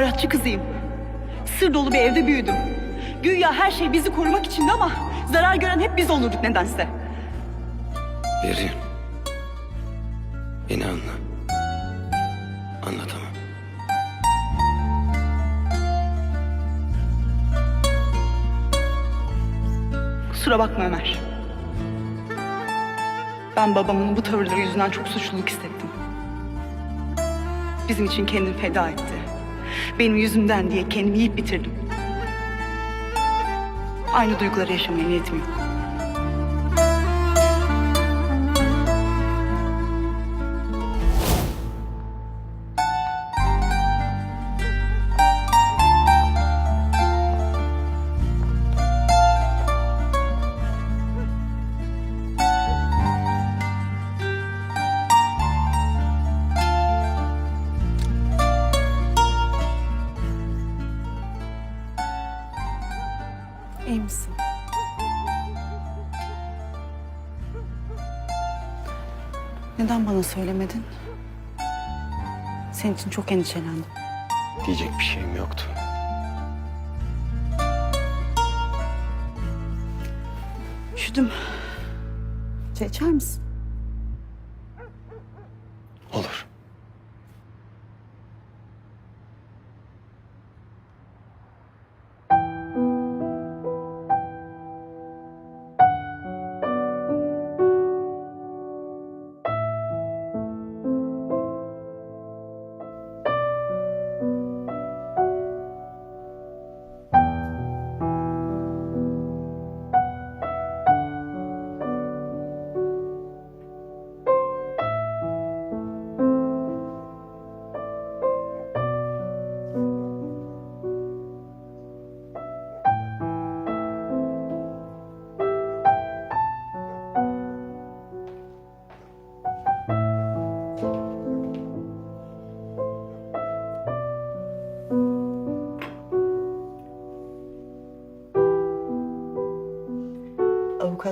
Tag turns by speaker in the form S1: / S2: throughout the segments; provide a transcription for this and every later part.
S1: İstihbaratçı kızıyım. Sır dolu bir evde büyüdüm. Güya her şey bizi korumak içindi ama zarar gören hep biz olurduk nedense.
S2: Berrin. Beni anla. Anlatamam.
S1: Kusura bakma Ömer. Ben babamın bu tavırları yüzünden çok suçluluk hissettim. Bizim için kendini feda etti. Benim yüzümden diye kendimi yiyip bitirdim. Aynı duyguları yaşamaya niyetim yok. Neden bana söylemedin? Senin için çok endişelendim.
S2: Diyecek bir şeyim yoktu.
S1: Üşüdüm. Çay içer misin?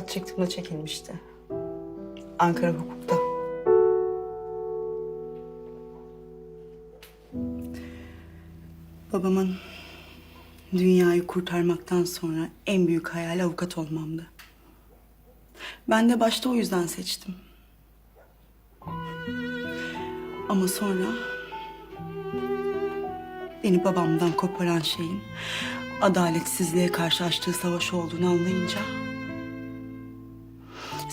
S1: Çıktığımda çekilmişti. Ankara hukukta. Babamın dünyayı kurtarmaktan sonra en büyük hayali avukat olmamdı. Ben de başta o yüzden seçtim. Ama sonra beni babamdan koparan şeyin adaletsizliğe karşı açtığı savaş olduğunu anlayınca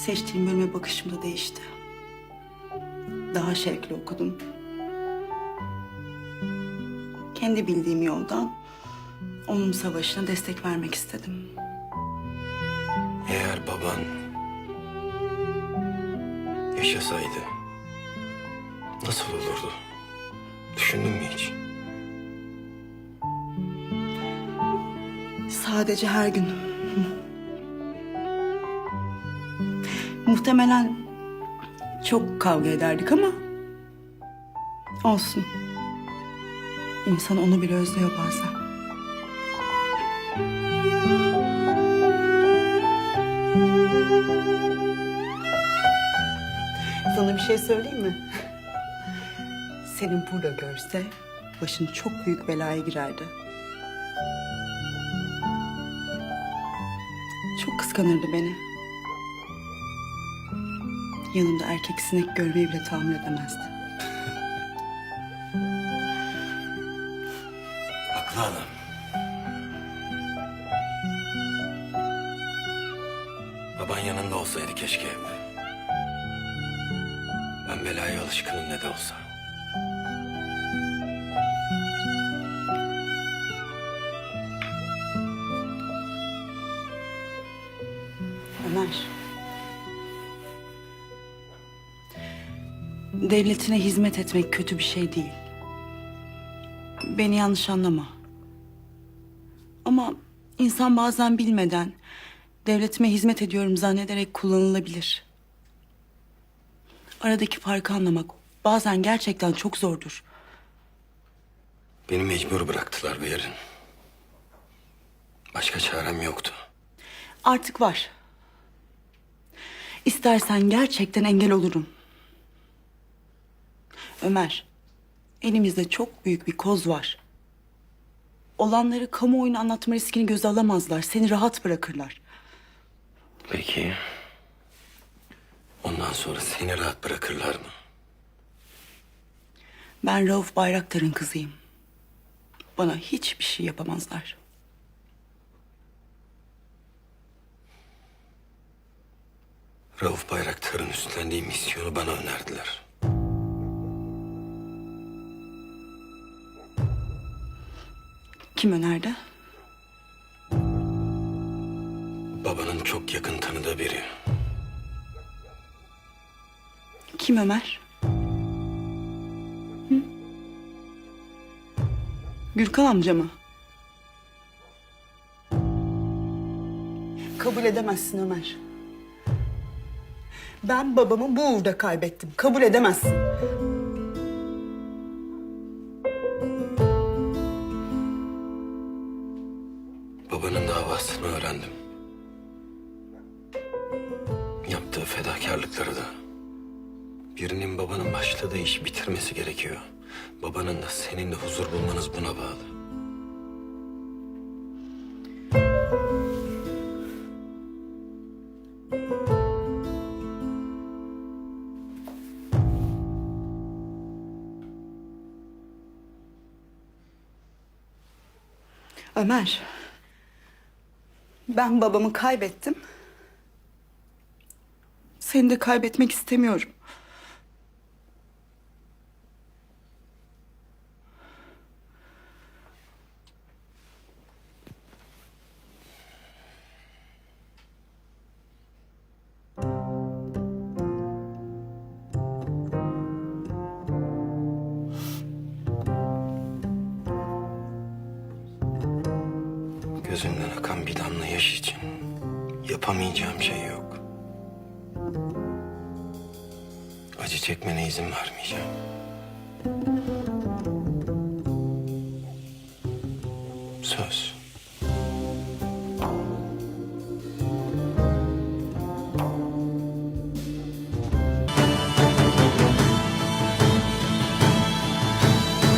S1: seçtiğim bölüme bakışım da değişti. Daha şevkli okudum. Kendi bildiğim yoldan onun savaşına destek vermek istedim.
S2: Eğer baban yaşasaydı nasıl olurdu? Düşündün mü hiç?
S1: Sadece her gün. Muhtemelen çok kavga ederdik ama olsun. İnsan onu bile özlüyor bazen. Sana bir şey söyleyeyim mi? Senin burada görse başın çok büyük belaya girerdi. Çok kıskanırdı beni. Yanımda erkek sinek görmeyi bile tahammül edemezdi.
S2: Haklı adam. Baban yanında olsaydı keşke evde. Ben belaya alışkınım ne de olsa.
S1: Ömer. Devletine hizmet etmek kötü bir şey değil. Beni yanlış anlama. Ama insan bazen bilmeden devletime hizmet ediyorum zannederek kullanılabilir. Aradaki farkı anlamak bazen gerçekten çok zordur.
S2: Beni mecbur bıraktılar bir yerin. Başka çarem yoktu.
S1: Artık var. İstersen gerçekten engel olurum. Ömer, elimizde çok büyük bir koz var. Olanları kamuoyuna anlatma riskini göze alamazlar. Seni rahat bırakırlar.
S2: Peki. Ondan sonra seni rahat bırakırlar mı?
S1: Ben Rauf Bayraktar'ın kızıyım. Bana hiçbir şey yapamazlar.
S2: Rauf Bayraktar'ın üstlendiği misyonu bana önerdiler.
S1: Kim önerdi?
S2: Babanın çok yakın tanıdığı biri.
S1: Kim Ömer? Hı? Gürkan amca mı? Kabul edemezsin Ömer. Ben babamı bu uğurda kaybettim. Kabul edemezsin.
S2: Birinin babanın başladığı işi bitirmesi gerekiyor. Babanın da senin de huzur bulmanız buna bağlı.
S1: Ömer. Ben babamı kaybettim. Seni de kaybetmek istemiyorum.
S2: Gözümden akan bir damla yaş için yapamayacağım şey yok. Acı çekmene izin vermeyeceğim. Söz.